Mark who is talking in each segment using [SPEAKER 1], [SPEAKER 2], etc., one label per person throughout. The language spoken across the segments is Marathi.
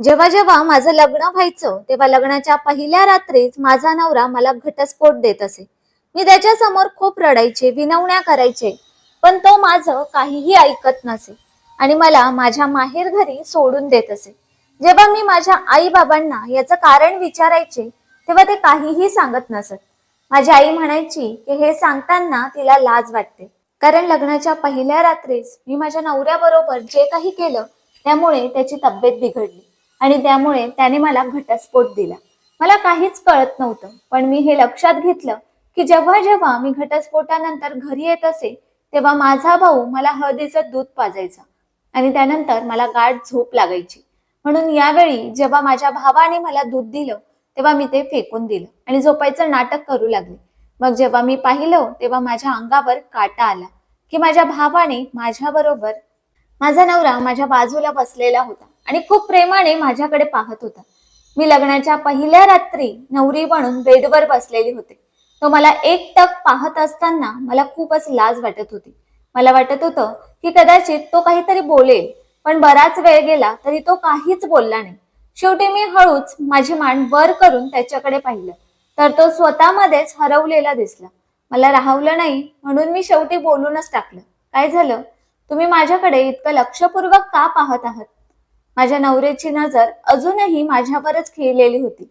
[SPEAKER 1] जेव्हा जेव्हा माझं लग्न व्हायचं तेव्हा लग्नाच्या पहिल्या रात्रीच माझा नवरा मला घटस्फोट देत असे. मी त्याच्यासमोर खूप रडायचे विनवण्या करायचे पण तो माझं काहीही ऐकत नसे आणि मला माझ्या माहेर घरी सोडून देत असे. जेव्हा मी माझ्या आई बाबांना याचं कारण विचारायचे तेव्हा ते काहीही सांगत नसत. माझी आई म्हणायची की हे सांगताना तिला लाज वाटते. कारण लग्नाच्या पहिल्या रात्रीच मी माझ्या नवऱ्याबरोबर जे काही केलं त्यामुळे त्याची तब्येत बिघडली. आणि त्यामुळे त्याने मला घटस्फोट दिला. मला काहीच कळत नव्हतं पण मी हे लक्षात घेतलं की जेव्हा जेव्हा मी घटस्फोटानंतर घरी येत असे तेव्हा माझा भाऊ मला हळदीचं दूध पाजायचा आणि त्यानंतर मला गाठ झोप लागायची. म्हणून यावेळी जेव्हा माझ्या भावाने मला दूध दिलं तेव्हा मी ते फेकून दिलं आणि झोपायचं नाटक करू लागले. मग जेव्हा मी पाहिलं तेव्हा माझ्या अंगावर काटा आला की माझ्या भावाने माझ्या बरोबर माझा नवरा माझ्या बाजूला बसलेला होता. आणि खूप प्रेमाने माझ्याकडे पाहत होता. मी लग्नाच्या पहिल्या रात्री नवरी म्हणून बेडवर बसलेली होते. तो मला एक टक पाहत असताना मला खूपच लाज वाटत होती. मला वाटत होतं की कदाचित तो काहीतरी बोलेल पण बराच वेळ गेला तरी तो काहीच बोलला नाही. शेवटी मी हळूच माझी मान वर करून त्याच्याकडे पाहिलं. तर तो स्वतःमध्येच हरवलेला दिसला. मला राहवलं नाही म्हणून मी शेवटी बोलूनच टाकलं. काय झालं? तुम्ही माझ्याकडे इतकं लक्षपूर्वक का पाहत आहात? माझ्या नवऱ्याची नजर अजूनही माझ्यावरच खिळलेली होती.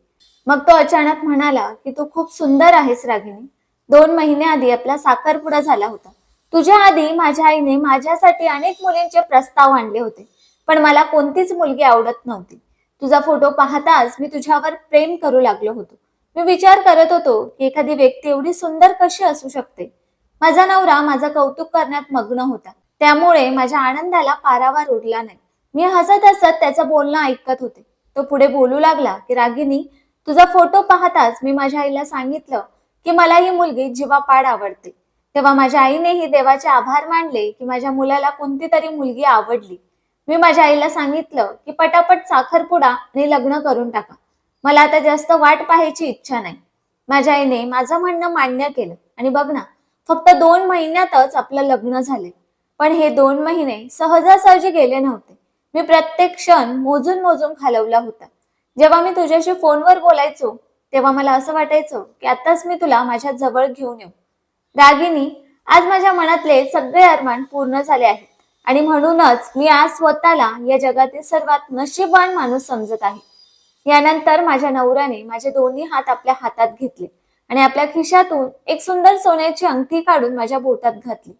[SPEAKER 1] मग तो अचानक म्हणाला की तू खूप सुंदर आहेस रागिणी. दोन महिन्याआधी आपला साखरपुडा झाला होता. तुझ्या आधी माझ्या आईने माझ्यासाठी अनेक मुलींचे प्रस्ताव आणले होते पण मला कोणतीच मुलगी आवडत नव्हती. तुझा फोटो पाहताच मी तुझ्यावर प्रेम करू लागलो होतो. मी विचार करत होतो की एखादी व्यक्ती एवढी सुंदर कशी असू शकते? माझा नवरा माझं कौतुक करण्यात मग्न होता. त्यामुळे माझ्या आनंदाला पारावार उरला नाही. मी हसत हसत त्याचं बोलणं ऐकत होते. तो पुढे बोलू लागला की रागिनी तुझा फोटो पाहताच मी माझ्या आईला सांगितलं की मला ही मुलगी जीवापाड आवडते. तेव्हा माझ्या आईनेही देवाचे आभार मानले की माझ्या मुलाला कोणती तरी मुलगी आवडली. मी माझ्या आईला सांगितलं की पटापट साखरपुडा आणि लग्न करून टाका. मला आता जास्त वाट पाहायची इच्छा नाही. माझ्या आईने माझं म्हणणं मान्य केलं. आणि बघ ना फक्त दोन महिन्यातच आपलं लग्न झाले. पण हे दोन महिने सहजासहजी गेले नव्हते. मी प्रत्येक क्षण मोजून मोजून घालवला होता. जेव्हा मी तुझ्याशी फोनवर बोलायचो तेव्हा मला असं वाटायचं की आताच मी तुला माझ्या जवळ घेऊन येऊ. रागिनी आज माझ्या मनातले सगळे अरमान पूर्ण झाले आहेत आणि म्हणूनच मी आज स्वतःला या जगातील सर्वात नशीबवान माणूस समजत आहे. यानंतर माझ्या नवऱ्याने माझे दोन्ही हात आपल्या हातात घेतले आणि आपल्या खिशातून एक सुंदर सोन्याची अंगठी काढून माझ्या बोटात घातली.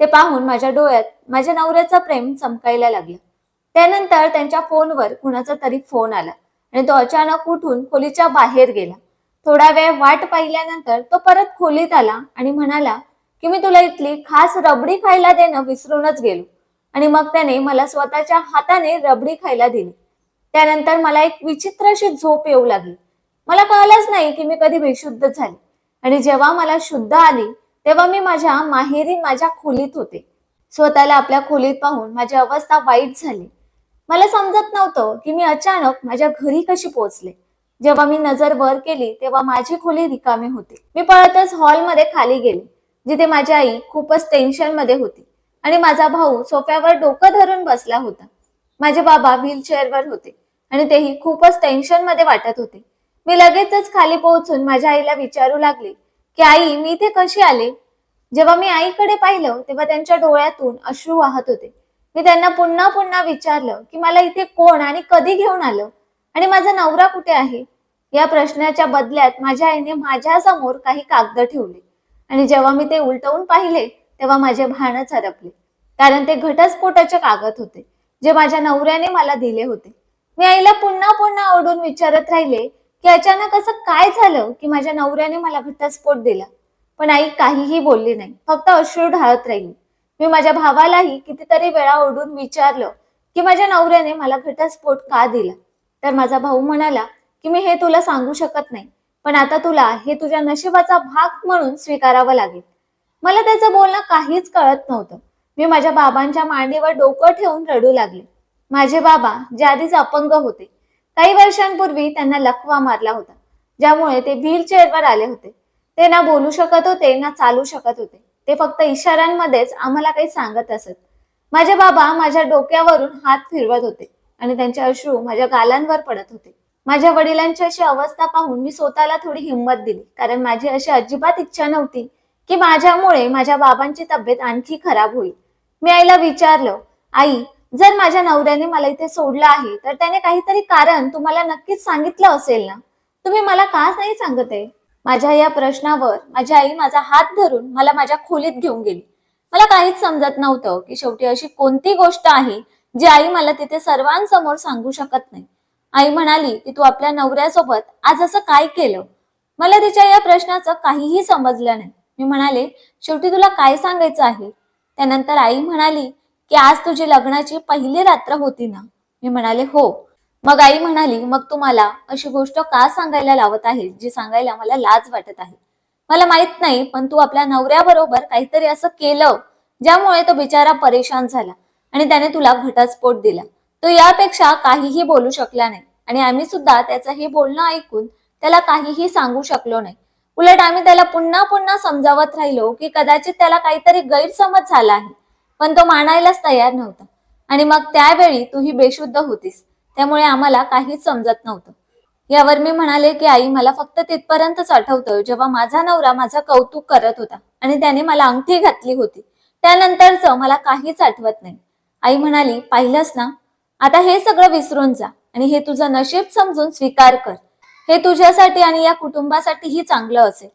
[SPEAKER 1] ते पाहून माझ्या डोळ्यात माझ्या नवऱ्याचं प्रेम चमकायला लागलं. त्यानंतर त्यांच्या फोनवर कुणाचा तरी फोन आला आणि तो अचानक उठून खोलीच्या बाहेर गेला. थोडा वेळ वाट पाहिल्यानंतर तो परत खोलीत आला आणि म्हणाला की मी तुला इथली खास रबडी खायला देणं विसरूनच गेलो. आणि मग त्याने मला स्वतःच्या हाताने रबडी खायला दिली. त्यानंतर मला एक विचित्र अशी झोप येऊ लागली. मला कळलंच नाही की मी कधी बेशुद्ध झाले. आणि जेव्हा मला शुद्ध आली तेव्हा मी माझ्या माहेरी माझ्या खोलीत होते. स्वतःला आपल्या खोलीत पाहून माझी अवस्था वाईट झाली. मला समजत नव्हतं की मी अचानक माझ्या घरी कशी पोहोचले. जेव्हा मी नजर वर केली तेव्हा माझी खोली रिकामी होती. मी पळतच हॉलमध्ये खाली गेले जिथे माझी आई खूपच टेन्शनमध्ये होती आणि माझा भाऊ सोफ्यावर डोकं धरून बसला होता. माझे बाबा व्हीलचेअरवर होते आणि तेही खूपच टेन्शनमध्ये वाटत होते. मी लगेचच खाली पोहोचून माझ्या आईला विचारू लागले की आई मी इथे कशी आले? जेव्हा मी आईकडे पाहिलं तेव्हा त्यांच्या डोळ्यातून अश्रू वाहत होते. मी त्यांना पुन्हा पुन्हा विचारलं की मला इथे कोण आणि कधी घेऊन आलं? आणि माझा नवरा कुठे आहे? या प्रश्नाच्या बदल्यात माझ्या आईने माझ्यासमोर काही कागद ठेवले. आणि जेव्हा मी ते उलटवून पाहिले तेव्हा माझे भानच हरपले कारण ते घटस्फोटाचे कागद होते जे माझ्या नवऱ्याने मला दिले होते. मी आईला पुन्हा पुन्हा ओढून विचारत राहिले की अचानक असं काय झालं की माझ्या नवऱ्याने मला घटस्फोट दिला? पण आई काहीही बोलली नाही फक्त अश्रू ढाळत राहिली. मी माझ्या भावालाही कितीतरी वेळा ओढून विचारलं की माझ्या नवऱ्याने मला घटस्फोट का दिला? तर माझा भाऊ म्हणाला की मी हे तुला सांगू शकत नाही पण आता तुला हे तुझ्या नशिबाचा भाग म्हणून स्वीकारावं लागेल. मला त्याचं बोलणं काहीच कळत नव्हतं. मी माझ्या बाबांच्या मांडीवर डोकं ठेवून रडू लागले. माझे बाबा जे आधीच अपंग होते. काही वर्षांपूर्वी त्यांना लकवा मारला होता ज्यामुळे ते व्हीलचेअरवर आले होते. ते ना बोलू शकत होते ना चालू शकत होते. ते फक्त इशाऱ्यांमध्येच आम्हाला काही सांगत असत. माझे बाबा माझ्या डोक्यावरून हात फिरवत होते आणि त्यांचे अश्रू माझ्या गालांवर पडत होते. माझ्या वडिलांची अशी अवस्था पाहून मी स्वतःला थोडी हिंमत दिली कारण माझी अशी अजिबात इच्छा नव्हती की माझ्यामुळे माझ्या बाबांची तब्येत आणखी खराब होईल. मी आईला विचारलं आई जर माझ्या नवऱ्याने मला इथे सोडलं आहे तर त्याने काहीतरी कारण तुम्हाला नक्कीच सांगितलं असेल ना? तुम्ही मला का नाही सांगत आहे? माझ्या या प्रश्नावर माझी आई माझा हात धरून मला माझ्या खोलीत घेऊन गेली. मला काहीच समजत नव्हतं की शेवटी अशी कोणती गोष्ट आहे जी आई मला तिथे सर्वांसमोर सांगू शकत नाही. आई म्हणाली की तू आपल्या नवऱ्यासोबत आज असं काय केलं? मला तिच्या या प्रश्नाचं काहीही समजलं नाही. मी म्हणाले शेवटी तुला काय सांगायचं आहे? त्यानंतर आई म्हणाली की आज तुझी लग्नाची पहिली रात्र होती ना. मी म्हणाले हो. मग आई म्हणाली मग तुम्हाला अशी गोष्ट का सांगायला लावत आहे जी सांगायला मला लाज वाटत आहे? मला माहीत नाही पण तू आपल्या नवऱ्याबरोबर काहीतरी असं केलं ज्यामुळे तो बिचारा परेशान झाला आणि त्याने तुला घटस्फोट दिला. तो यापेक्षा काहीही बोलू शकला नाही आणि आम्ही सुद्धा त्याचं हे बोलणं ऐकून त्याला काहीही सांगू शकलो नाही. उलट आम्ही त्याला पुन्हा पुन्हा समजावत राहिलो की कदाचित त्याला काहीतरी गैरसमज झाला आहे पण तो मानायलाच तयार नव्हता. आणि मग त्यावेळी तू ही बेशुद्ध होतीस. त्यामुळे आम्हाला काहीच समजत नव्हतं. यावर मी म्हणाले की आई मला फक्त तिथपर्यंतच आठवतं जेव्हा माझा नवरा माझा कौतुक करत होता आणि त्याने मला अंगठी घातली होती. त्यानंतरच मला काहीच आठवत नाही. आई म्हणाली पाहिलंस ना? आता हे सगळं विसरून जा आणि हे तुझं नशीब समजून स्वीकार कर. हे तुझ्यासाठी आणि या कुटुंबासाठीही चांगलं असेल.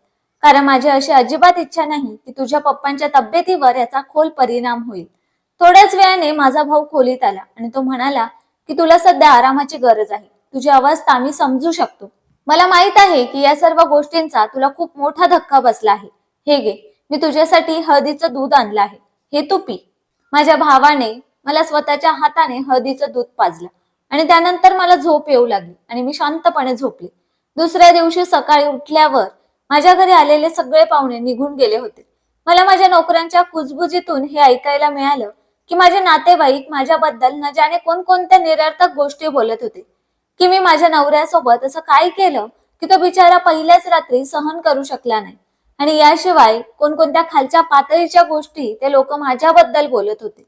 [SPEAKER 1] कारण माझी अशी अजिबात इच्छा नाही की तुझ्या पप्पांच्या तब्येतीवर याचा खोल परिणाम होईल. थोड्याच वेळाने माझा भाऊ खोलीत आला आणि तो म्हणाला की तुला सध्या आरामाची गरज आहे. तुझी अवस्था आम्ही समजू शकतो. मला माहीत आहे की या सर्व गोष्टींचा तुला खूप मोठा धक्का बसला आहे. हे घे मी तुझ्यासाठी हळदीचं दूध आणलं आहे. हे तू पी. माझ्या भावाने मला स्वतःच्या हाताने हळदीचं दूध पाजलं आणि त्यानंतर मला झोप येऊ लागली आणि मी शांतपणे झोपले. दुसऱ्या दिवशी सकाळी उठल्यावर माझ्या घरी आलेले सगळे पाहुणे निघून गेले होते. मला माझ्या नोकऱ्यांच्या कुजबुजीतून हे ऐकायला मिळालं की माझे नातेवाईक माझ्याबद्दल न जाणे कोणकोणत्या निरर्थक गोष्टी बोलत होते. की मी माझ्या नवऱ्यासोबत असं काय केलं की तो बिचारा पहिल्याच रात्री सहन करू शकला नाही. आणि याशिवाय कोणकोणत्या खालच्या पातळीच्या गोष्टी ते लोक माझ्याबद्दल बोलत होते.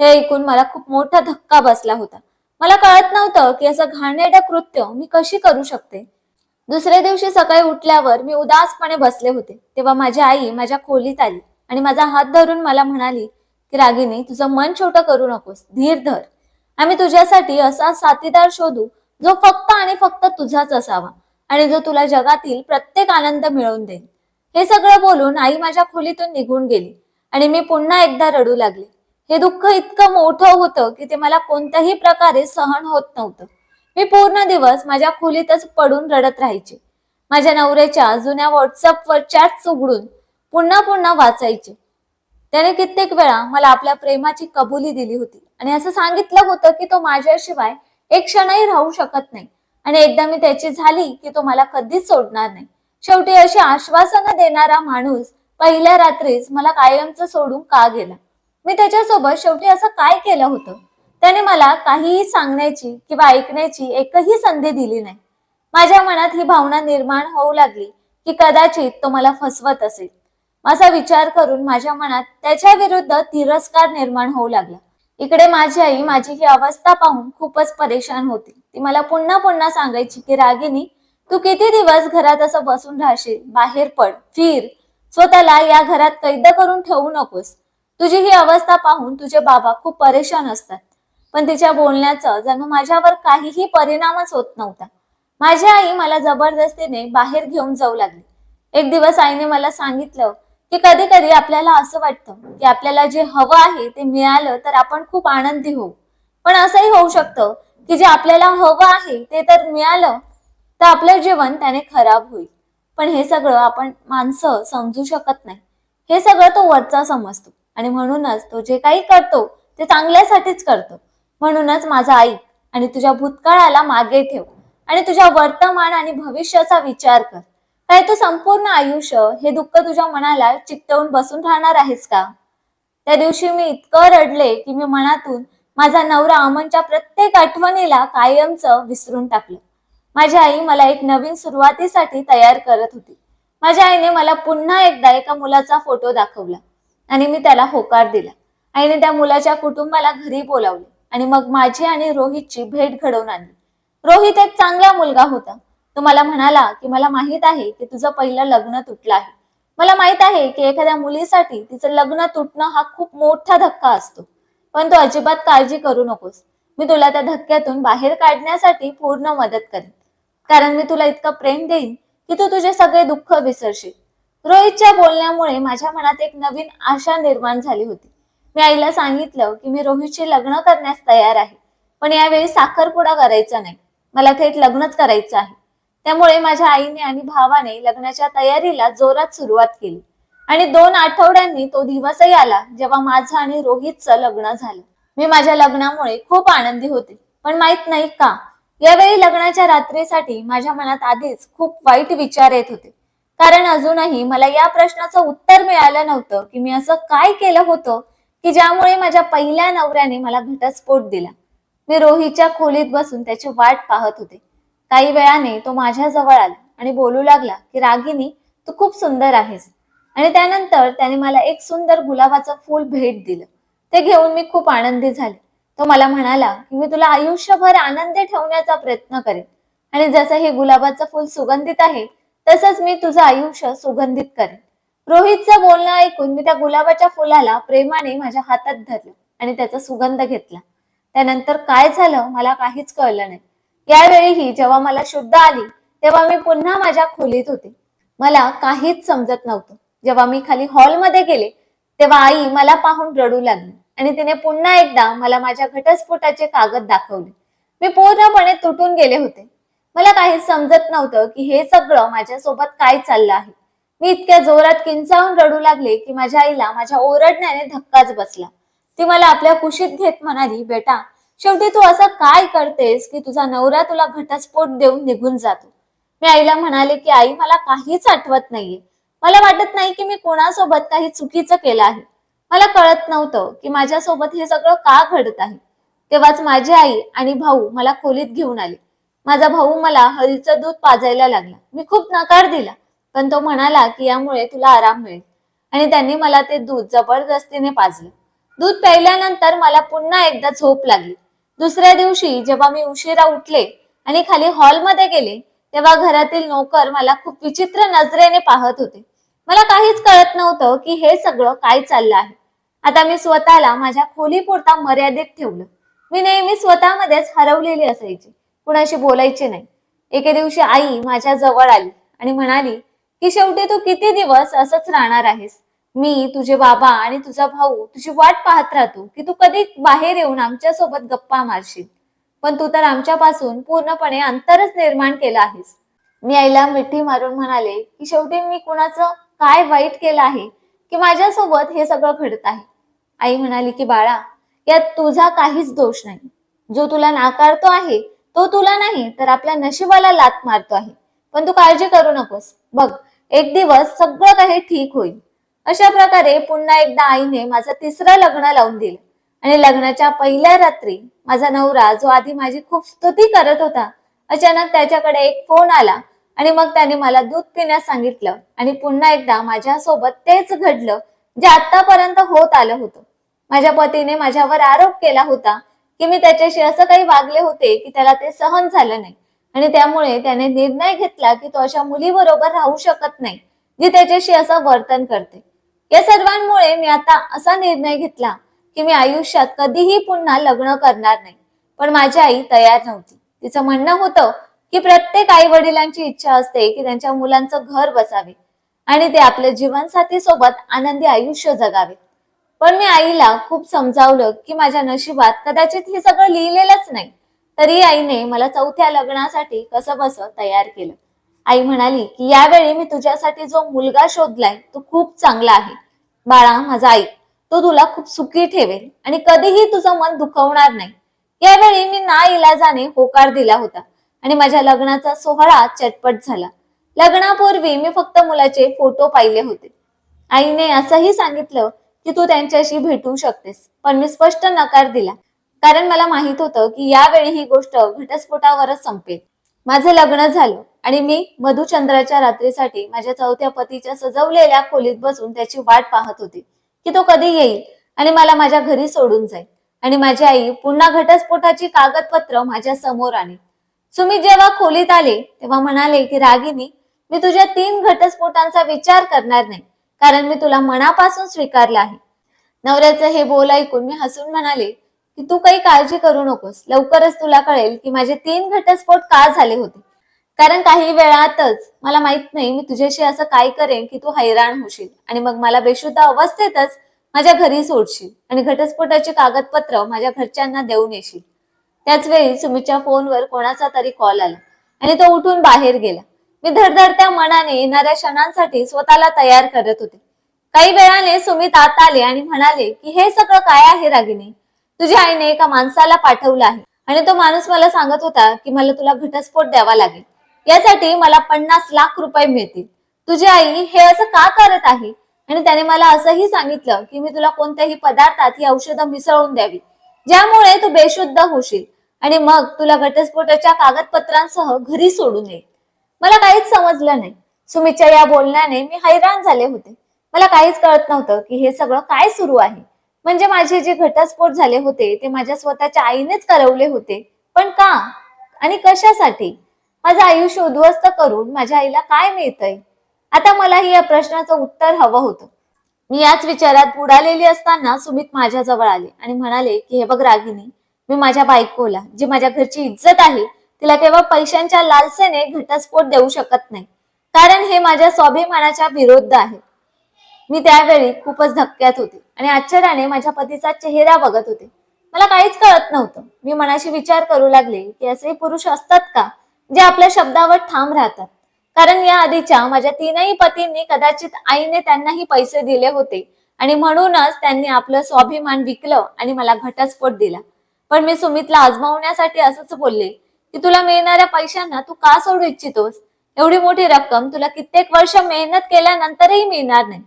[SPEAKER 1] हे ऐकून मला खूप मोठा धक्का बसला होता. मला कळत नव्हतं की असं घाणेरडं कृत्य मी कशी करू शकते. दुसऱ्या दिवशी सकाळी उठल्यावर मी उदासपणे बसले होते. तेव्हा माझी आई माझ्या खोलीत आली आणि माझा हात धरून मला म्हणाली की रागिनी तुझं मन छोटं करू नकोस. धीर धर. आम्ही तुझ्यासाठी असा साथीदार शोधू जो फक्त आणि फक्त तुझाच असावा आणि जो तुला जगातील प्रत्येक आनंद मिळवून देईल. हे सगळं बोलून आई माझ्या खोलीतून निघून गेली आणि मी पुन्हा एकदा रडू लागले. हे दुःख इतकं मोठं होतं की ते मला कोणत्याही प्रकारे सहन होत नव्हतं. मी पूर्ण दिवस माझ्या खोलीतच पडून रडत राहायचे. माझ्या नवऱ्याच्या जुन्या व्हॉट्सअपवर चॅट्स उघडून पुन्हा पुन्हा वाचायचे. त्याने कित्येक वेळा मला आपल्या प्रेमाची कबुली दिली होती. आणि असं सांगितलं होतं की तो माझ्याशिवाय एक क्षणही राहू शकत नाही. आणि एकदा मी त्याची झाली की तो मला कधीच सोडणार नाही. शेवटी अशी आश्वासनं देणारा माणूस पहिल्या रात्रीच मला कायमचं सोडून का गेला? मी त्याच्यासोबत शेवटी असं काय केलं होतं? त्याने मला काहीही सांगण्याची किंवा ऐकण्याची एकही संधी दिली नाही. माझ्या मनात ही भावना निर्माण होऊ लागली की कदाचित तो मला फसवत असेल. असा विचार करून माझ्या मनात त्याच्या विरुद्ध तिरस्कार निर्माण होऊ लागला. इकडे माझी आई माझी ही अवस्था पाहून खूपच परेशान होती. ती मला पुन्हा पुन्हा सांगायची की रागिनी तू किती दिवस घरात असं बसून राहशील? बाहेर पड फिर. स्वतःला या घरात कैद करून ठेवू नकोस. तुझी ही अवस्था पाहून तुझे बाबा खूप परेशान असतात. पण तिच्या बोलण्याचा जणू माझ्यावर काहीही परिणामच होत नव्हता. माझी आई मला जबरदस्तीने बाहेर घेऊन जाऊ लागली. एक दिवस आईने मला सांगितलं की कधी कधी आपल्याला असं वाटतं की आपल्याला जे हवं आहे ते मिळालं तर आपण खूप आनंदी होऊ. पण असंही होऊ शकतं की जे आपल्याला हवं आहे ते तर मिळालं तर आपलं जीवन त्याने खराब होईल. पण हे सगळं आपण माणसं समजू शकत नाही. हे सगळं तो वरचा समजतो. आणि म्हणूनच तो जे काही करतो ते चांगल्यासाठीच करतो. म्हणूनच माझा आई आणि तुझ्या भूतकाळाला मागे ठेव. आणि तुझ्या वर्तमान आणि भविष्याचा विचार कर. काय तू संपूर्ण आयुष्य हे दुःख तुझ्या मनाला चिकटवून बसून राहणार आहेस का? त्या दिवशी मी इतकं रडले की मी मनातून माझा नवरा अमनच्या प्रत्येक आठवणीला कायमचं विसरून टाकलं. माझी आई मला एक नवीन सुरुवातीसाठी तयार करत होती. माझ्या आईने मला पुन्हा एकदा एका मुलाचा फोटो दाखवला आणि मी त्याला होकार दिला. आईने त्या मुलाच्या कुटुंबाला घरी बोलावले आणि मग माझी आणि रोहितची भेट घडवून आणली. रोहित एक चांगला मुलगा होता. तो मला म्हणाला की मला माहीत आहे की तुझं पहिलं लग्न तुटलं आहे. मला माहीत आहे की एखाद्या मुलीसाठी तिचं लग्न तुटणं हा खूप मोठा धक्का असतो. पण तू अजिबात काळजी करू नकोस. मी तुला त्या धक्क्यातून बाहेर काढण्यासाठी पूर्ण मदत करेन. कारण मी तुला इतकं प्रेम देईन की तू तुझे सगळे दुःख विसरशील. रोहितच्या बोलण्यामुळे माझ्या मनात एक नवीन आशा निर्माण झाली होती. मी आईला सांगितलं की मी रोहितशी लग्न करण्यास तयार आहे पण यावेळी साखरपुडा करायचा नाही. मला थेट लग्नच करायचं आहे. त्यामुळे माझ्या आईने आणि भावाने लग्नाच्या तयारीला जोरात सुरुवात केली. आणि दोन आठवड्यांनी तो दिवसही आला जेव्हा माझं आणि रोहितचं लग्न झालं. मी माझ्या लग्नामुळे खूप आनंदी होते. पण माहीत नाही का यावेळी लग्नाच्या रात्रीसाठी माझ्या मनात आधीच खूप वाईट विचार येत होते. कारण अजूनही मला या प्रश्नाचं उत्तर मिळालं नव्हतं की मी असं काय केलं होतं की ज्यामुळे माझ्या पहिल्या नवऱ्याने मला घटस्फोट दिला. मी रोहितच्या खोलीत बसून त्याची वाट पाहत होते. काही वेळाने तो माझ्याजवळ आला आणि बोलू लागला की रागिनी तू खूप सुंदर आहेस. आणि त्यानंतर त्याने मला एक सुंदर गुलाबाचं फूल भेट दिलं. ते घेऊन मी खूप आनंदी झाले. तो मला म्हणाला की मी तुला आयुष्यभर आनंदी ठेवण्याचा प्रयत्न करेन. आणि जसं हे गुलाबाचं फूल सुगंधित आहे तसंच मी तुझं आयुष्य सुगंधित करेन. रोहितचं बोलणं ऐकून मी त्या गुलाबाच्या फुलाला प्रेमाने माझ्या हातात धरलं आणि त्याचा सुगंध घेतला. त्यानंतर काय झालं मला काहीच कळलं नाही. यावेळीही जेव्हा मला शुद्ध आली तेव्हा मी पुन्हा माझ्या खोलीत होते. मला काहीच समजत नव्हतं. जेव्हा मी खाली हॉलमध्ये गेले तेव्हा आई मला पाहून रडू लागली आणि तिने पुन्हा एकदा मला माझ्या घटस्फोटाचे कागद दाखवले. मी पूर्णपणे तुटून गेले होते. मला काहीच समजत नव्हतं की हे सगळं माझ्यासोबत काय चाललं आहे. मी इतक्या जोरात किंचावून रडू लागले की माझ्या आईला माझ्या ओरडण्याने धक्काच बसला. ती मला आपल्या कुशीत घेत म्हणाली बेटा शेवटी तू असं काय करतेस की तुझा नवरा तुला घटस्फोट देऊन निघून जातो? मी आईला म्हणाले की आई मला काहीच आठवत नाहीये. मला वाटत नाही की मी कोणासोबत काही चुकीचं केलं आहे. मला कळत नव्हतं की माझ्यासोबत हे सगळं का घडत आहे. तेव्हाच माझी आई आणि भाऊ मला खोलीत घेऊन आले. माझा भाऊ मला हळदीचं दूध पाजायला लागला. मी खूप नकार दिला पण तो म्हणाला की यामुळे तुला आराम मिळेल. आणि त्यांनी मला ते दूध जबरदस्तीने पाजलं. दूध प्यायल्यानंतर मला पुन्हा एकदा झोप लागली. दुसऱ्या दिवशी जेव्हा मी उशिरा उठले आणि खाली हॉलमध्ये गेले तेव्हा घरातील नोकर मला खूप विचित्र नजरेने पाहत होते. मला काहीच कळत नव्हतं की हे सगळं काय चाललं आहे. आता मी स्वतःला माझ्या खोलीपुरता मर्यादित ठेवलं. मी नेहमी स्वतःमध्येच हरवलेली असायची. कुणाशी बोलायची नाही. एके दिवशी आई माझ्या जवळ आली आणि म्हणाली की शेवटी तू किती दिवस असंच राहणार आहेस? मी तुझे बाबा आणि तुझा भाऊ तुझी वाट पाहत राहतो की तू कधी बाहेर येऊन आमच्यासोबत गप्पा मारशील. पण तू तर आमच्यापासून पूर्णपणे अंतरच निर्माण केलं आहेस. मी आईला मिठी मारून म्हणाले की शेवटी मी कुणाचं काय वाईट केलं आहे की माझ्यासोबत हे सगळं घडत आहे. आई म्हणाली की बाळा यात तुझा काहीच दोष नाही. जो तुला नाकारतो आहे तो तुला नाही तर आपल्या नशिबाला लात मारतो आहे. पण तू काळजी करू नकोस. बघ एक दिवस सगळं काही ठीक होईल. अशा प्रकारे पुन्हा एकदा आईने माझं तिसरं लग्न लावून दिलं. आणि लग्नाच्या पहिल्या रात्री माझा नवरा जो आधी माझी खूप स्तुती करत होता अचानक त्याच्याकडे एक फोन आला आणि मग त्याने मला दूध पिण्यास सांगितलं आणि पुन्हा एकदा माझ्यासोबत तेच घडलं जे आतापर्यंत होत आलं होतं. माझ्या पतीने माझ्यावर आरोप केला होता की मी त्याच्याशी असं काही वागले होते की त्याला ते सहन झालं नाही. आणि त्यामुळे त्याने निर्णय घेतला की तो अशा मुलीबरोबर राहू शकत नाही जी त्याच्याशी असं वर्तन करते. या सर्वांमुळे मी आता असा निर्णय घेतला की मी आयुष्यात कधीही पुन्हा लग्न करणार नाही. पण माझी आई तयार नव्हती. तिचं म्हणणं होतं की प्रत्येक आई वडिलांची इच्छा असते की त्यांच्या मुलांचं घर बसावे आणि ते आपल्या जीवनसाथी सोबत आनंदी आयुष्य जगावे. पण मी आईला खूप समजावलं की माझ्या नशिबात कदाचित हे सगळं लिहिलेलंच नाही. तरी आईने मला चौथ्या लग्नासाठी कसं बस तयार केलं. आई म्हणाली की यावेळी मी तुझ्यासाठी जो मुलगा शोधलाय तो खूप चांगला आहे. बाळा माझा आई तो तुला खूप सुखी ठेवेल आणि कधीही तुझं मन दुखवणार नाही. यावेळी मी ना इलाजाने होकार दिला होता आणि माझ्या लग्नाचा सोहळा चटपट झाला. लग्नापूर्वी मी फक्त मुलाचे फोटो पाहिले होते. आईने असंही सांगितलं की तू त्यांच्याशी भेटू शकतेस पण मी स्पष्ट नकार दिला. कारण मला माहीत होतं की यावेळी ही गोष्ट घटस्फोटावरच संपेल. माझं लग्न झालं आणि मी मधुचंद्राच्या रात्रीसाठी माझ्या चौथ्या पतीच्या सजवलेल्या खोलीत बसून त्याची वाट पाहत होती की तो कधी येईल आणि मला माझ्या घरी सोडून जाईल. आणि माझी आई पुन्हा घटस्फोटाची कागदपत्र माझ्यासमोर आली सुमित जेव्हा खोलीत आले तेव्हा म्हणाले की रागिनी मी तुझ्या तीन घटस्फोटांचा विचार करणार नाही कारण मी तुला मनापासून स्वीकारलं आहे. नवऱ्याचं हे बोल ऐकून मी हसून म्हणाले की तू काही काळजी करू नकोस. लवकरच तुला कळेल की माझे तीन घटस्फोट का झाले होते? कारण काही वेळातच मला माहीत नाही मी तुझ्याशी असं काय करेन की तू हैराण होशील आणि मग मला बेशुद्ध अवस्थेतच माझ्या घरी सोडशील आणि घटस्फोटाची कागदपत्र माझ्या घरच्यांना देऊन येशील. त्याच वेळी सुमितच्या फोनवर कोणाचा तरी कॉल आला आणि तो उठून बाहेर गेला. मी धडधडत्या मनाने येणाऱ्या क्षणांसाठी स्वतःला तयार करत होते. काही वेळाने सुमित आत आले आणि म्हणाले की हे सगळं काय आहे रागिनी? तुझ्या आईने एका माणसाला पाठवलं आहे. आणि तो माणूस मला सांगत होता की मला तुला घटस्फोट द्यावा लागेल. यासाठी मला पन्नास लाख रुपये मिळतील. तुझी आई हे असं का करत आहे? आणि त्याने मला असंही सांगितलं की मी तुला कोणत्याही पदार्थात ही औषधं मिसळून द्यावी. ज्यामुळे तू बेशुद्ध होशील. आणि मग तुला घटस्फोटाच्या कागदपत्रांसह घरी सोडून येईल मला काहीच समजलं नाही. सुमितच्या या बोलण्याने मी हैराण झाले होते. मला काहीच कळत नव्हतं की हे सगळं काय सुरू आहे. म्हणजे माझे जे घटस्फोट झाले होते ते माझ्या स्वतःच्या आईनेच करवले होते. पण का? आणि कशासाठी? माझं आयुष्य उद्ध्वस्त करून माझ्या आईला काय मिळतंय? आता मलाही या प्रश्नाचं उत्तर हवं होतं. मी याच विचारात बुडालेली असताना सुमित माझ्याजवळ आले आणि म्हणाले की हे बघ रागिनी मी माझ्या बायकोला जी माझ्या घरची इज्जत आहे तिला केवळ पैशांच्या लालसेने घटस्फोट देऊ शकत नाही. कारण हे माझ्या स्वाभिमानाच्या विरुद्ध आहे. मी त्यावेळी खूपच धक्क्यात होते आणि आश्चर्याने माझ्या पतीचा चेहरा बघत होते. मला काहीच कळत नव्हतं. मी मनाशी विचार करू लागले की असे पुरुष असतात का जे आपल्या शब्दावर ठाम राहतात? कारण या आधीच्या माझ्या तीनही पतींनी कदाचित आईने त्यांनाही पैसे दिले होते आणि म्हणूनच त्यांनी आपलं स्वाभिमान विकलं आणि मला घटस्फोट दिला. पण मी सुमितला आजमावण्यासाठी असंच बोलले की तुला मिळणाऱ्या पैशांना तू का सोडू इच्छितोस? एवढी मोठी रक्कम तुला कित्येक वर्ष मेहनत केल्यानंतरही मिळणार नाही.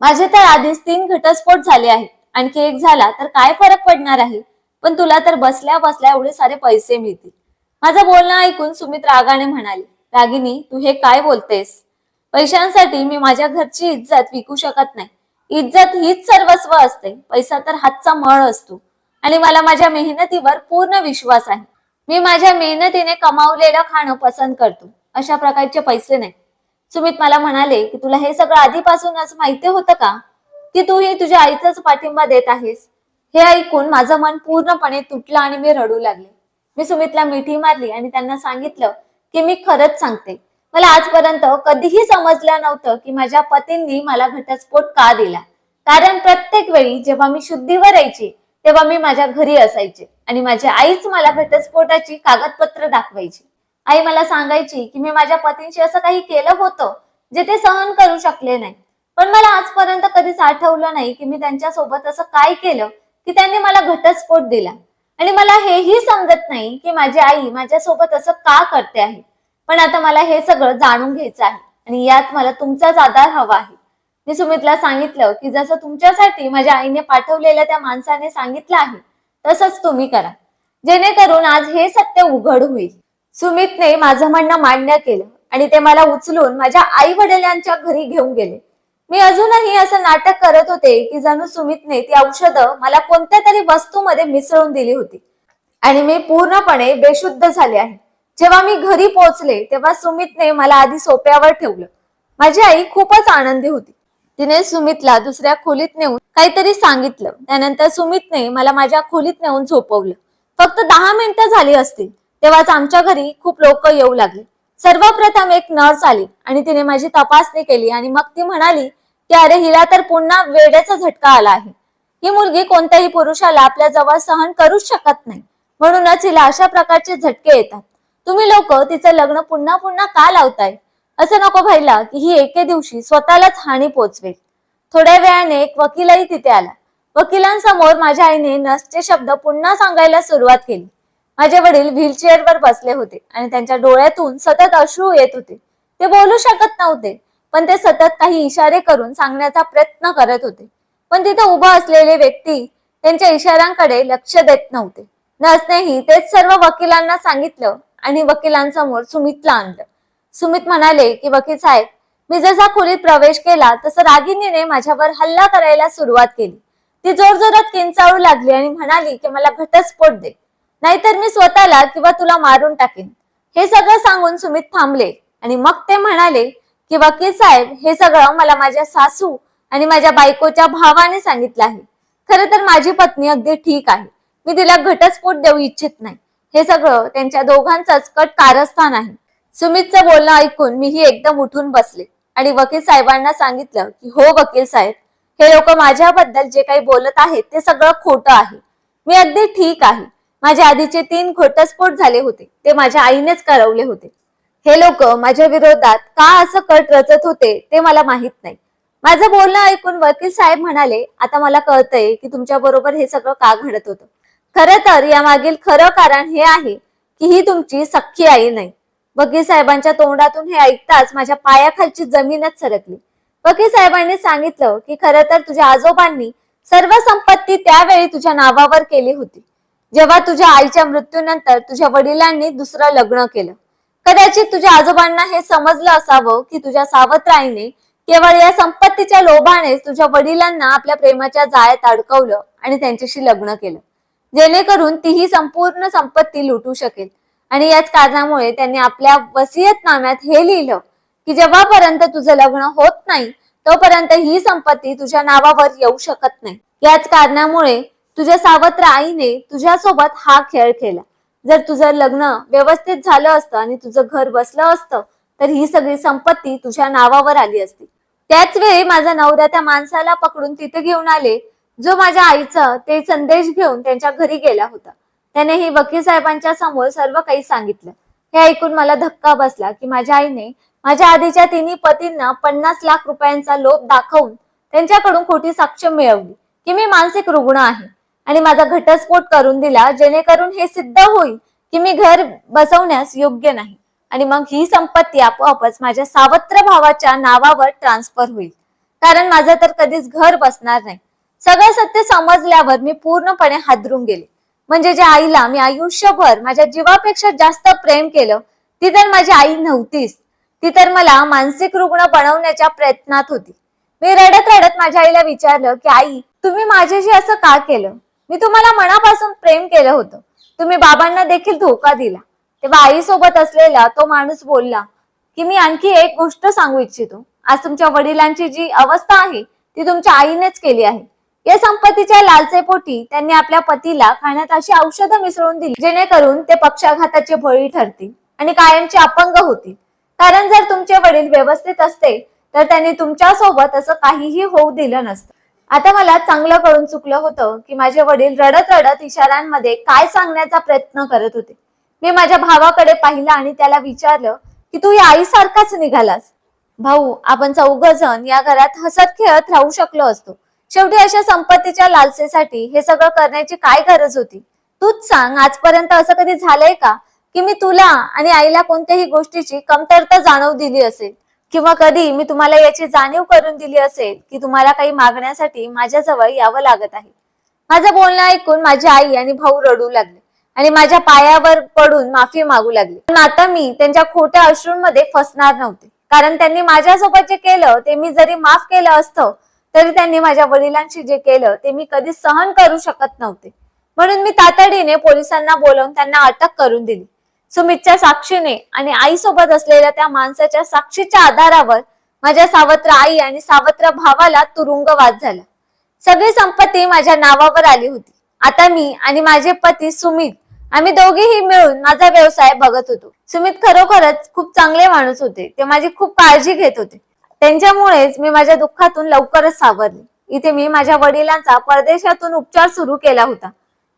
[SPEAKER 1] माझे तर आधीच तीन घटस्फोट झाले आहेत. आणखी एक झाला तर काय फरक पडणार आहे? पण तुला तर बसल्या बसल्या एवढे सारे पैसे मिळतील. माझं बोलणं ऐकून सुमित रागाने म्हणाले रागिनी तू हे काय बोलतेस? पैशांसाठी मी माझ्या घरची इज्जत विकू शकत नाही. इज्जत हीच सर्वस्व असते. पैसा तर हातचा मळ असतो. आणि मला माझ्या मेहनतीवर पूर्ण विश्वास आहे. मी माझ्या मेहनतीने कमावलेलं खाणं पसंत करतो. अशा प्रकारचे पैसे नाही. सुमित मला म्हणाले की तुला हे सगळं आधीपासूनच माहिती होतं का? की तू ही तुझ्या आईचाच पाठिंबा देत आहेस? हे ऐकून माझं मन पूर्णपणे तुटलं आणि मी रडू लागले. मी सुमितला मिठी मारली आणि त्यांना सांगितलं की मी खरंच सांगते. मला आजपर्यंत कधीही समजलं नव्हतं की माझ्या पतींनी मला घटस्फोट का दिला. कारण प्रत्येक वेळी जेव्हा मी शुद्धीवर यायची तेव्हा मी माझ्या घरी असायचे आणि माझी आईच मला घटस्फोटाची कागदपत्र दाखवायची. आई मला सांगायची की मी माझ्या पतींशी असं काही केलं होतं जे ते सहन करू शकले नाही. पण मला आजपर्यंत कधीच आठवलं नाही की मी त्यांच्यासोबत असं काय केलं की त्यांनी मला घटस्फोट दिला. आणि मला हेही समजत नाही की माझी आई माझ्यासोबत असं का करते आहे. पण आता मला हे सगळं जाणून घ्यायचं आहे आणि यात मला तुमचाच आधार हवा आहे. मी सुमितला सांगितलं की जसं तुमच्यासाठी माझ्या आईने पाठवलेल्या त्या माणसाने सांगितलं आहे तसंच तुम्ही करा. जेणेकरून आज हे सत्य उघड होईल. सुमितने माझं म्हणणं मान्य केलं आणि ते मला उचलून माझ्या आई वडिलांच्या घरी घेऊन गेले. मी अजूनही असं नाटक करत होते की जणू सुमितने ती औषधं मला कोणत्या तरी वस्तूमध्ये मिसळून दिली होती. आणि मी पूर्णपणे बेशुद्ध झाले आहे. जेव्हा मी घरी पोहोचले तेव्हा सुमितने मला आधी सोप्यावर ठेवलं. माझी आई खूपच आनंदी होती. तिने सुमितला दुसऱ्या खोलीत नेऊन काहीतरी सांगितलं. त्यानंतर सुमितने मला माझ्या खोलीत नेऊन झोपवलं. फक्त दहा मिनिटं झाली असतील. तेव्हाच आमच्या घरी खूप लोक येऊ लागले. सर्वप्रथम एक नर्स आली आणि तिने माझी तपासणी केली आणि मग ती म्हणाली की अरे हिला तर पुन्हा वेड्याचा झटका आला आहे. ही मुलगी कोणत्याही पुरुषाला आपल्या जवळ सहन करूच शकत नाही. म्हणूनच हिला अशा प्रकारचे झटके येतात. तुम्ही लोक तिचं लग्न पुन्हा पुन्हा का लावताय? असं नको व्हायला की ही एके दिवशी स्वतःलाच हानी पोचवेल. थोड्या वेळाने एक वकीलही तिथे आला. वकिलांसमोर माझ्या आईने नसचे शब्द पुन्हा सांगायला सुरुवात केली. माझे वडील व्हीलचेअरवर बसले होते आणि त्यांच्या डोळ्यातून सतत अश्रू येत होते. ते बोलू शकत नव्हते पण ते सतत काही इशारे करून सांगण्याचा प्रयत्न करत होते. पण तिथे उभा असलेले व्यक्ती त्यांच्या इशाऱ्यांकडे लक्ष देत नव्हते. नसनेही तेच सर्व वकिलांना सांगितलं आणि वकिलांसमोर सुमितला आणलं. सुमित म्हणाले की वकील साहेब मी जसा खोलीत प्रवेश केला तसं रागिनीने माझ्यावर हल्ला करायला सुरुवात केली. ती जोरजोरात किंचाळू लागली आणि म्हणाली की मला घटस्फोट दे. नाहीतर मी स्वतःला किंवा तुला मारून टाकेन. हे सगळं सांगून सुमित थांबले आणि मग ते म्हणाले की वकील साहेब हे सगळं मला माझ्या सासू आणि माझ्या बायकोच्या भावाने सांगितलं आहे. खरं तर माझी पत्नी अगदी ठीक आहे. मी तिला घटस्फोट देऊ इच्छित नाही. हे सगळं त्यांच्या दोघांचंच कट कारस्थान आहे. सुमितचं बोलणं ऐकून मीही एकदम उठून बसले आणि वकील साहेबांना सांगितलं की हो वकील साहेब हे लोक माझ्याबद्दल जे काही बोलत आहेत ते सगळं खोटं आहे. मी अगदी ठीक आहे. माझ्या आधीचे तीन घटस्फोट झाले होते. ते माझ्या आईनेच करवले होते. हे लोक माझ्या विरोधात का असं कट रचत होते ते मला माहीत नाही. माझं बोलणं ऐकून वकील साहेब म्हणाले आता मला कळतंय की तुमच्या बरोबर हे सगळं का घडत होतं. खरं तर यामागील खरं कारण हे आहे की ही तुमची सख्खी आई नाही. वकील साहेबांच्या तोंडातून हे ऐकताच माझ्या पायाखालची जमीनच सरकली. वकील साहेबांनी सांगितलं की खरं तर तुझ्या आजोबांनी सर्व संपत्ती त्यावेळी तुझ्या नावावर केली होती. जेव्हा तुझ्या आईच्या मृत्यूनंतर तुझ्या वडिलांनी दुसरं लग्न केलं. कदाचित तुझ्या आजोबांना हे समजलं असावं की तुझ्या सावत्र आईने केवळ या संपत्तीच्या लोभानेच तुझ्या वडिलांना आपल्या प्रेमाच्या जाळ्यात अडकवलं आणि त्यांच्याशी लग्न केलं. जेणेकरून ती ही संपूर्ण संपत्ती लुटू शकेल. आणि याच कारणामुळे त्यांनी आपल्या वसियतनाम्यात हे लिहिलं की जेव्हापर्यंत तुझं लग्न होत नाही तोपर्यंत ही संपत्ती तुझ्या नावावर येऊ शकत नाही. याच कारणामुळे तुझ्या सावत्र आईने तुझ्यासोबत हा खेळ खेळला जर तुझं लग्न व्यवस्थित झालं असतं आणि तुझं घर बसलं असतं तर ही सगळी संपत्ती तुझ्या नावावर आली असती. त्याच वेळी माझा नवरा त्या माणसाला पकडून तिथे घेऊन आले जो माझ्या आईचा ते संदेश घेऊन त्यांच्या घरी गेला होता. त्याने ही वकील साहेबांच्या समोर सर्व काही सांगितलं. हे ऐकून मला धक्का बसला की माझ्या आईने माझ्या आधीच्या तिन्ही पतींना पन्नास लाख रुपयांचा लोभ दाखवून त्यांच्याकडून खोटी साक्ष मिळवली की मी मानसिक रुग्ण आहे. आणि माझा घटस्फोट करून दिला जेणेकरून हे सिद्ध होईल की मी घर बसवण्यास योग्य नाही. आणि मग ही संपत्ती आपोआपच माझ्या सावत्र भावाच्या नावावर ट्रान्सफर होईल. कारण माझं तर कधीच घर बसणार नाही. सगळं सत्य समजल्यावर मी पूर्णपणे हादरून गेले. म्हणजे ज्या आईला मी आयुष्यभर माझ्या जीवापेक्षा जास्त प्रेम केलं ती तर माझी आई नव्हतीच. ती तर मला मानसिक रुग्ण बनवण्याच्या प्रयत्नात होती. मी रडत रडत माझ्या आईला विचारलं की आई तुम्ही माझ्याशी असं का केलं? मी तुम्हाला मनापासून प्रेम केलं होतं. तुम्ही बाबांना देखील धोका दिला. तेव्हा आई सोबत असलेला तो माणूस बोलला की मी आणखी एक गोष्ट सांगू इच्छितो. आज तुमच्या वडिलांची जी अवस्था आहे ती तुमच्या आईनेच केली आहे. या संपत्तीच्या लालसेपोटी त्यांनी आपल्या पतीला खाण्यात अशी औषधं मिसळून दिली जेणेकरून ते पक्षाघाताचे बळी ठरतील आणि कायमचे अपंग होतील. कारण जर तुमचे वडील व्यवस्थित असते तर त्यांनी तुमच्यासोबत असं काहीही होऊ दिलं नसतं. आता मला चांगलं कळून चुकलं होतं की माझे वडील रडत रडत इशाऱ्यांमध्ये काय सांगण्याचा प्रयत्न करत होते. मी माझ्या भावाकडे पाहिलं आणि त्याला विचारलं की तू या आईसारखाच निघालास? भाऊ आपण चौघ जण या घरात हसत खेळत राहू शकलो असतो. शेवटी अशा संपत्तीच्या लालसेसाठी हे सगळं करण्याची काय गरज होती? तूच सांग आजपर्यंत असं कधी झालंय का? की मी तुला आणि आईला कोणत्याही गोष्टीची कमतरता जाणव दिली असेल. किंवा कधी मी तुम्हाला याची जाणीव करून दिली असेल की तुम्हाला काही मागण्यासाठी माझ्याजवळ यावं लागत आहे. माझं बोलणं ऐकून माझी आई आणि भाऊ रडू लागले आणि माझ्या पायावर पडून माफी मागू लागले. पण आता मी त्यांच्या खोट्या अश्रूंमध्ये फसणार नव्हते. कारण त्यांनी माझ्यासोबत जे केलं ते मी जरी माफ केलं असतं तरी त्यांनी माझ्या वडिलांशी जे केलं ते मी कधी सहन करू शकत नव्हते. म्हणून मी तातडीने पोलिसांना बोलवून त्यांना अटक करून दिली. सुमितच्या साक्षीने आणि आई सोबत असलेल्या त्या माणसाच्या साक्षीच्या आधारावर माझ्या सावत्र आई आणि सावत्र भावाला तुरुंगवाद झाला. सगळी संपत्ती माझ्या नावावर आली होती. आता मी आणि माझे पती सुमित आम्ही दोघेही मिळून माझा व्यवसाय बघत होतो. सुमित खरोखरच खूप चांगले माणूस होते. ते माझी खूप काळजी घेत होते. त्यांच्यामुळेच मी माझ्या दुःखातून लवकरच सावरले. इथे मी माझ्या वडिलांचा परदेशातून उपचार सुरू केला होता.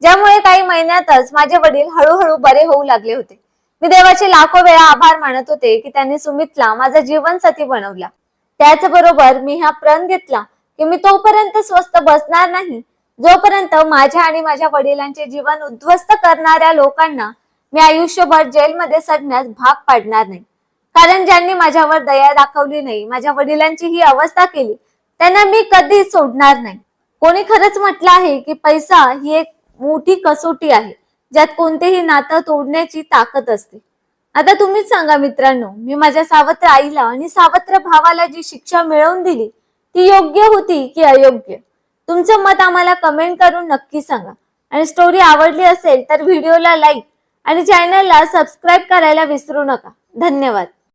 [SPEAKER 1] ज्यामुळे काही महिन्यातच माझे वडील हळूहळू बरे होऊ लागले होते. मी देवाचे लाखो वेळा आभार मानत होते की त्यांनी सुमितला माझा जीवनसाथी बनवला. त्याचबरोबर मी हा प्रण घेतला की मी तोपर्यंत स्वस्त बसणार नाही. जोपर्यंत माझ्या आणि माझ्या वडिलांचे जीवन उद्ध्वस्त करणाऱ्या लोकांना मी आयुष्यभर जेलमध्ये सडण्यास भाग पाडणार नाही. कारण ज्यांनी माझ्यावर दया दाखवली नाही माझ्या वडिलांची ही अवस्था केली त्यांना मी कधी सोडणार नाही. कोणी खरंच म्हटलं आहे की पैसा ही एक मोठी कसोटी आहे. ज्यात कोणतेही नातं तोडण्याची ताकद असते. आता तुम्हीच सांगा मित्रांनो मी माझ्या सावत्र आईला आणि सावत्र भावाला जी शिक्षा मिळवून दिली ती योग्य होती की अयोग्य? तुमचं मत आम्हाला कमेंट करून नक्की सांगा. आणि स्टोरी आवडली असेल तर व्हिडिओला लाईक आणि चॅनलला सबस्क्राईब करायला विसरू नका. धन्यवाद.